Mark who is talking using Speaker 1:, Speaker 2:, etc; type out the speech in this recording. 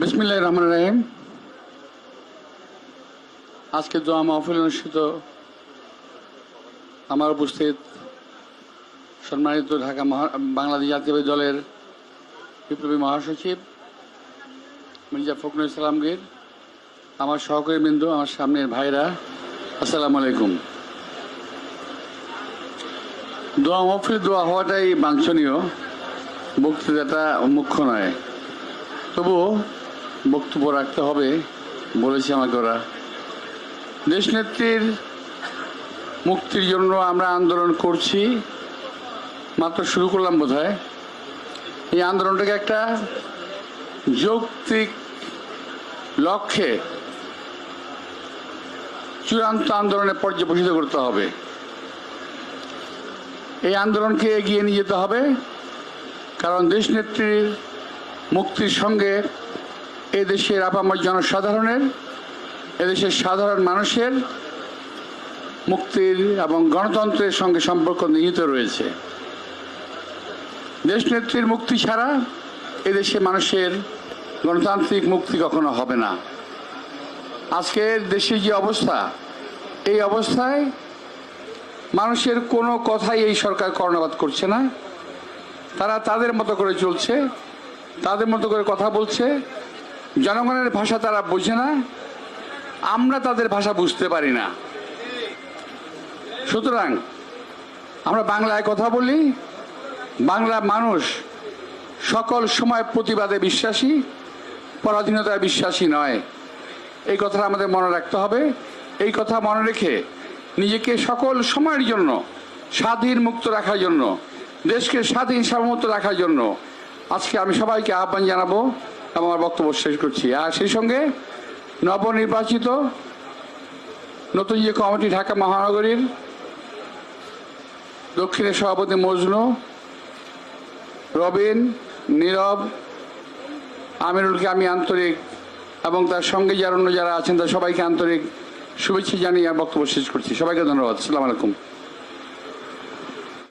Speaker 1: বিসমিল্লাহ রহমান রাহিম। আজকে দোয়া মাহফিল অনুষ্ঠিত আমার উপস্থিত সম্মানিত ঢাকা বাংলাদেশ জাতীয়বাদী দলের বিপ্লবী মহাসচিব মির্জা ফখরুল ইসলামগীর আমার সহকারী বিন্দু আমার সামনের ভাইরা, আসসালামু আলাইকুম। দোয়া মাহফিল দোয়া হওয়াটাই বাঞ্ছনীয়, বক্তৃতাটা মুখ্য নয়। তবুও বক্তব্য রাখতে হবে বলেছে আমাকে ওরা। দেশনেত্রীর মুক্তির জন্য আমরা আন্দোলন করছি, মাত্র শুরু করলাম বোধ এই আন্দোলনটাকে একটা যৌক্তিক লক্ষ্যে চূড়ান্ত আন্দোলনে পর্যবেসিত করতে হবে। এই আন্দোলনকে এগিয়ে নিয়ে যেতে হবে, কারণ দেশনেত্রীর মুক্তির সঙ্গে এদেশের আপামর জনসাধারণের, এদেশের সাধারণ মানুষের মুক্তির এবং গণতন্ত্রের সঙ্গে সম্পর্ক নিহিত রয়েছে। দেশনেত্রীর মুক্তি ছাড়া এদেশে মানুষের গণতান্ত্রিক মুক্তি কখনো হবে না। আজকের দেশের যে অবস্থা, এই অবস্থায় মানুষের কোনো কথাই এই সরকার কর্ণপাত করছে না। তারা তাদের মতো করে চলছে, তাদের মতো করে কথা বলছে জনগণের ভাষা তারা বোঝে না, আমরা তাদের ভাষা বুঝতে পারি না। সুতরাং আমরা বাংলায় কথা বলি, বাংলা মানুষ সকল সময় প্রতিবাদে বিশ্বাসী, পরাধীনতায় বিশ্বাসী নয়। এই কথাটা আমাদের মনে রাখতে হবে। এই কথা মনে রেখে নিজেকে সকল সময়ের জন্য স্বাধীন মুক্ত রাখার জন্য, দেশকে স্বাধীন সার্বভৌমত্ব রাখার জন্য আজকে আমি সবাইকে আহ্বান জানাব। আমার বক্তব্য শেষ করছি। আর সেই সঙ্গে নবনির্বাচিত নতুন যে কমিটি ঢাকা মহানগরীর, দক্ষিণের সভাপতি মজনু, রবিন, নীরব, আমিরুলকে আমি আন্তরিক এবং তার সঙ্গে যারা অন্য যারা আছেন তার সবাইকে আন্তরিক শুভেচ্ছা জানিয়ে বক্তব্য শেষ করছি। সবাইকে ধন্যবাদ। আসসালামু আলাইকুম।